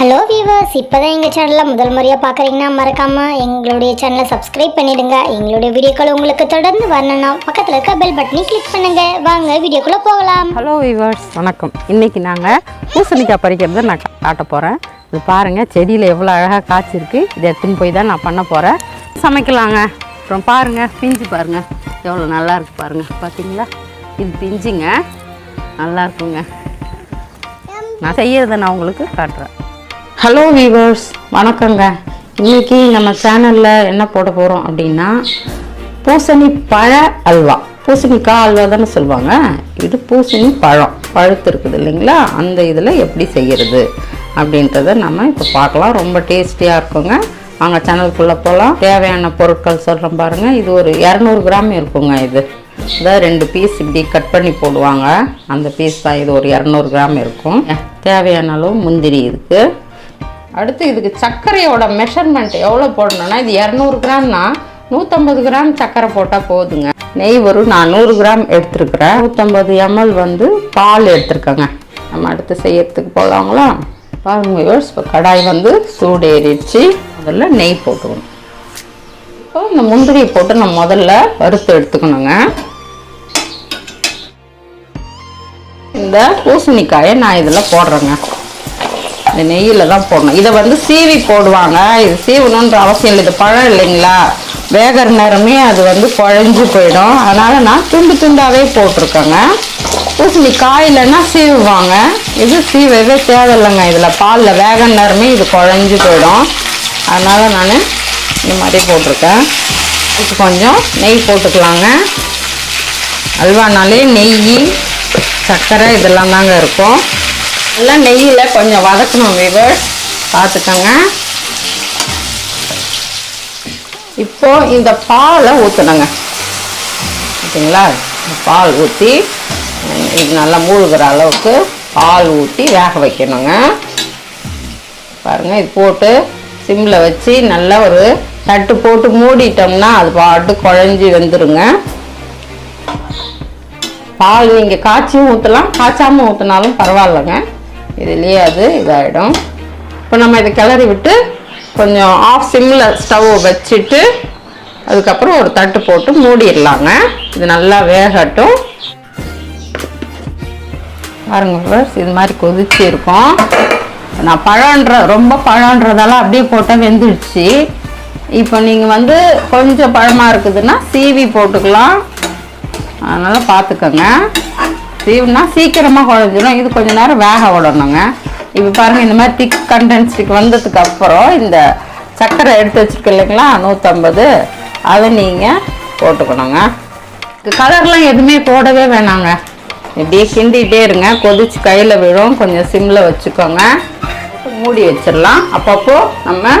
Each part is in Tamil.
ஹலோ வீவர்ஸ் இப்போ தான் எங்கள் சேனலில் முதல் முறையாக பார்க்குறீங்கன்னா மறக்காமல் எங்களுடைய சேனலை சப்ஸ்கிரைப் பண்ணிவிடுங்க எங்களுடைய வீடியோக்கள் உங்களுக்கு தொடர்ந்து வரணும்னா பக்கத்தில் இருக்க பெல் பட்டனை கிளிக் பண்ணுங்கள் வாங்க வீடியோக்குள்ளே போகலாம். ஹலோ வீவர்ஸ் வணக்கம். இன்றைக்கி நாங்கள் பூசணிக்காய் பறிக்கிறத நான் காட்ட போகிறேன் இது பாருங்கள் செடியில் எவ்வளோ அழகாக காய்ச்சிருக்கு. இதை எடுத்துன்னு போய் தான் நான் பண்ண போகிறேன் சமைக்கலாங்க. அப்புறம் பாருங்கள் பிஞ்சு பாருங்கள் எவ்வளோ நல்லாயிருக்கு பாருங்கள் பார்த்தீங்களா இது பிஞ்சுங்க. நல்லா இருக்குங்க. நான் செய்யறதை நான் உங்களுக்கு காட்டுறேன். ஹலோ வீவர்ஸ் வணக்கங்க. இன்னைக்கு நம்ம சேனலில் என்ன போட போகிறோம் அப்படின்னா பூசணி பழ அல்வா. பூசணிக்காய் அல்வா தானே சொல்லுவாங்க. இது பூசணி பழம். பழுத்து இருக்குது இல்லைங்களா? அந்த இதில் எப்படி செய்கிறது அப்படின்றத நம்ம இப்போ பார்க்கலாம். ரொம்ப டேஸ்டியாக இருக்குங்க. வாங்க சேனலுக்குள்ளே போகலாம் தேவையான பொருட்கள் சொல்கிறோம் பாருங்கள் இது ஒரு இரநூறு கிராம் இருக்குங்க இது. அதாவது ரெண்டு பீஸ் இப்படி கட் பண்ணி போடுவாங்க. அந்த பீஸ் தான் இது ஒரு இரநூறு கிராம் இருக்கும். தேவையான அளவு முந்திரி இதுக்கு அடுத்து இதுக்கு சர்க்கரையோட மெஷர்மெண்ட் எவ்வளோ போடணும்னா இது இரநூறு கிராம்னா நூற்றம்பது கிராம் சர்க்கரை போட்டால் போதுங்க. நெய் ஒரு நான் நூறு கிராம் எடுத்துருக்குறேன். நூற்றம்பது எம்எல் வந்து பால் எடுத்துருக்கேங்க. நம்ம அடுத்து செய்யறதுக்கு போகலாங்களா பாருங்க யோஸ் இப்போ கடாய் வந்து சூடு ஏறிடுச்சு முதல்ல நெய் போட்டுக்கணும். இப்போ இந்த முந்திரியை போட்டு நம்ம முதல்ல வறுத்து எடுத்துக்கணுங்க. இந்த பூசணிக்காயை நான் இதில் போடுறேங்க. இந்த நெய்யில் தான் போடணும். இதை வந்து சீவி போடுவாங்க. இது சீவணுன்ற அவசியம் இல்லை. இது பழம் இல்லைங்களா? வேகிற நேரமே அது வந்து குழஞ்சு போயிடும். அதனால் நான் துண்டு துண்டாகவே போட்டிருக்கேங்க. பூசணி காயிலன்னா சீவுவாங்க. இது சீவவே தேவையில்லைங்க. இதில் பாலில் வேக நேரமே இது குழஞ்சு போயிடும். அதனால் நான் இந்த மாதிரி போட்டிருக்கேன். இது கொஞ்சம் நெய் போட்டுக்கலாங்க. அல்வானாலே நெய் சர்க்கரை இதெல்லாம் தாங்க இருக்கும். எல்லாம் நெய்யில் கொஞ்சம் வதக்கணும் வீவர் பார்த்துக்கோங்க. இப்போ இந்த பாலை ஊற்றணுங்க ஓகேங்களா பால் ஊற்றி இது நல்லா மூழ்கிற அளவுக்கு பால் ஊற்றி வேக வைக்கணுங்க. பாருங்கள் இது போட்டு சிம்மில் வச்சு நல்லா ஒரு தட்டு போட்டு மூடிட்டோம்னா அது பாட்டு குழஞ்சி வெந்துருங்க. பால் நீங்கள் காய்ச்சியும் ஊற்றலாம் காய்ச்சாமல் ஊற்றினாலும் பரவாயில்லைங்க. இதுலேயே அது இதாகிடும் இப்போ நம்ம இதை கிளறி விட்டு கொஞ்சம் ஆஃப் சிம்மில் ஸ்டவ் வச்சுட்டு அதுக்கப்புறம் ஒரு தட்டு போட்டு மூடிடலாங்க. இது நல்லா வேகட்டும். பாருங்க இது மாதிரி கொதிச்சு இருக்கும். நான் பழன்ற ரொம்ப பழன்றதால அப்படியே போட்டால் வெந்துடுச்சு. இப்போ நீங்கள் வந்து கொஞ்சம் பழமாக இருக்குதுன்னா சீவி போட்டுக்கலாம். அதனால் பார்த்துக்கோங்க. சீவுனா சீக்கிரமாக குழஞ்சிடும் இது கொஞ்சம் நேரம் வேக விடணுங்க. இப்போ பாருங்கள் இந்த மாதிரி திக் கண்டென்ஸ்டிக் வந்ததுக்கு அப்புறம் இந்த சர்க்கரை எடுத்து வச்சுருக்கு இல்லைங்களா நூற்றம்பது அதை நீங்கள் போட்டுக்கணுங்க. கலர்லாம் எதுவுமே போடவே வேணாங்க. இப்படியே கிண்டிகிட்டே இருங்க. கொதிச்சு கையில் விழும். கொஞ்சம் சிம்மில் வச்சுக்கோங்க. மூடி வச்சிடலாம். அப்பப்போ நம்ம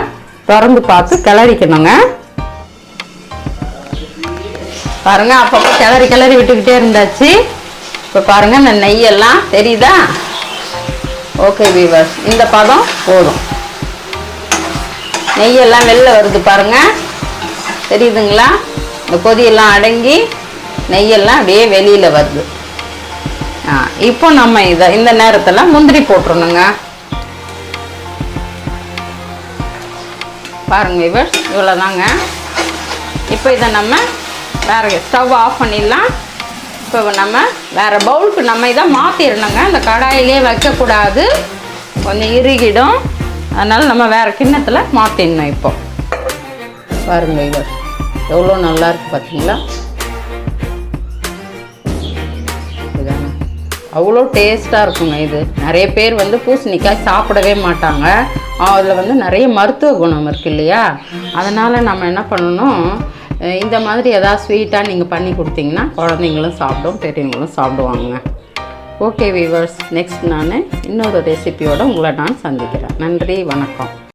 திறந்து பார்த்து கிளறிக்கணுங்க. பாருங்கள் அப்பப்போ கிளறி கிளறி விட்டுக்கிட்டே இருந்தாச்சு. இப்போ பாருங்க இந்த நெய்யெல்லாம் தெரியுதா? ஓகே வீவர்ஸ் இந்த பதம் போதும். நெய்யெல்லாம் வெளில வருது பாருங்க. தெரியுதுங்களா? இந்த கொதியெல்லாம் அடங்கி நெய்யெல்லாம் அப்படியே வெளியில் வருது. ஆ இப்போ நம்ம இதை இந்த நேரத்தில் முந்திரி போட்டுருணுங்க பாருங்க வீவர்ஸ் இவ்வளோதாங்க இப்போ இதை நம்ம வேறு ஸ்டவ் ஆஃப் பண்ணிடலாம். இப்போ நம்ம வேறு பவுலுக்கு நம்ம இதை மாற்றிடணுங்க இந்த கடாயிலே வைக்கக்கூடாது. கொஞ்சம் இறுகிடும். அதனால் நம்ம வேறு கிண்ணத்தில் மாற்றிடணும் இப்போ. பாருங்க இவர் எவ்வளோ நல்லா இருக்குது பார்த்தீங்களா? அவ்வளோ டேஸ்ட்டாக இருக்குங்க இது. நிறைய பேர் வந்து பூசணிக்காய் சாப்பிடவே மாட்டாங்க. அதில் வந்து நிறைய மருத்துவ குணம் இருக்குது இல்லையா? அதனால் நம்ம என்ன பண்ணணும்? இந்த மாதிரி எதாவது ஸ்வீட்டாக நீங்கள் பண்ணி கொடுத்தீங்கன்னா குழந்தைங்களும் சாப்பிடும் பெரியவங்களும் சாப்பிடுவாங்க ஓகே வீவர்ஸ் நெக்ஸ்ட் நான் இன்னொரு ரெசிபியோடு உங்களை நான் சந்திக்கிறேன். நன்றி வணக்கம்.